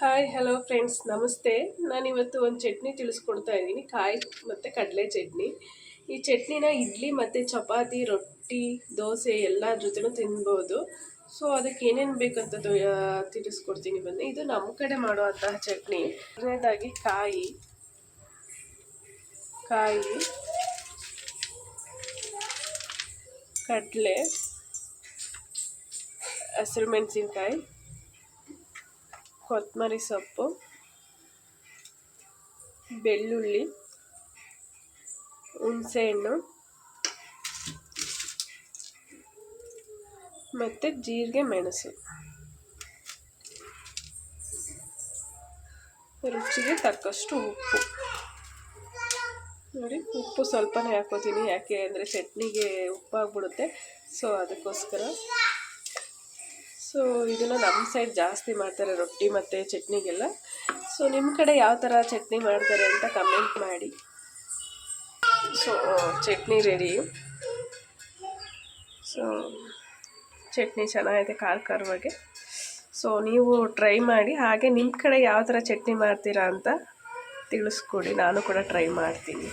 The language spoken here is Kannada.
ಹಾಯ್ ಹಲೋ ಫ್ರೆಂಡ್ಸ್ ನಮಸ್ತೆ ನಾನಿವತ್ತು ಒಂದು ಚಟ್ನಿ ತಿಳಿಸ್ಕೊಡ್ತಾ ಇದ್ದೀನಿ. ಕಾಯಿ ಮತ್ತು ಕಡಲೆ ಚಟ್ನಿ. ಈ ಚಟ್ನಿನ ಇಡ್ಲಿ ಮತ್ತು ಚಪಾತಿ, ರೊಟ್ಟಿ, ದೋಸೆ ಎಲ್ಲ ಜೊತೆನೂ ತಿನ್ಬೋದು. ಸೊ ಅದಕ್ಕೆ ಏನೇನು ಬೇಕಂತ ತಿಳಿಸ್ಕೊಡ್ತೀನಿ ಬನ್ನಿ. ಇದು ನಮ್ಮ ಕಡೆ ಮಾಡುವಂತಹ ಚಟ್ನಿ. ಮೊದಲನೇದಾಗಿ ಕಾಯಿ. ಕಾಯಿ. ಕಡಲೆ. ಹಸಿರು ಮೆಣಸಿನ್ಕಾಯಿ. ಕೊತ್ತಂಬರಿ ಸೊಪ್ಪು, ಬೆಳ್ಳುಳ್ಳಿ, ಹುಣಸೆಹಣ್ಣು ಮತ್ತು ಜೀರಿಗೆ ಮೆಣಸು. ರುಚಿಗೆ ತಕ್ಕಷ್ಟು ಉಪ್ಪು. ನೋಡಿ, ಉಪ್ಪು ಸ್ವಲ್ಪನೇ ಹಾಕೋತೀನಿ ಯಾಕೆ ಅಂದರೆ ಚಟ್ನಿಗೆ ಉಪ್ಪಾಗ್ಬಿಡುತ್ತೆ. ಸೊ ಅದಕ್ಕೋಸ್ಕರ ಸೊ ಇದನ್ನು ನಮ್ಮ ಸೈಡ್ ಜಾಸ್ತಿ ಮಾಡ್ತಾರೆ ರೊಟ್ಟಿ ಮತ್ತು ಚಟ್ನಿಗೆಲ್ಲ. ಸೊ ನಿಮ್ಮ ಕಡೆ ಯಾವ ಥರ ಚಟ್ನಿ ಮಾಡ್ತಾರೆ ಅಂತ ಕಮೆಂಟ್ ಮಾಡಿ. So chutney ready so, chutney ಚೆನ್ನಾಗಿದೆ ಖಾರ ಖಾರವಾಗಿ. ಸೊ, ನೀವು ಟ್ರೈ ಮಾಡಿ. ಹಾಗೆ ನಿಮ್ಮ ಕಡೆ ಯಾವ ಥರ ಚಟ್ನಿ ಮಾಡ್ತೀರಾ ಅಂತ ತಿಳಿಸ್ಕೊಡಿ. ನಾನು ಕೂಡ ಟ್ರೈ ಮಾಡ್ತೀನಿ.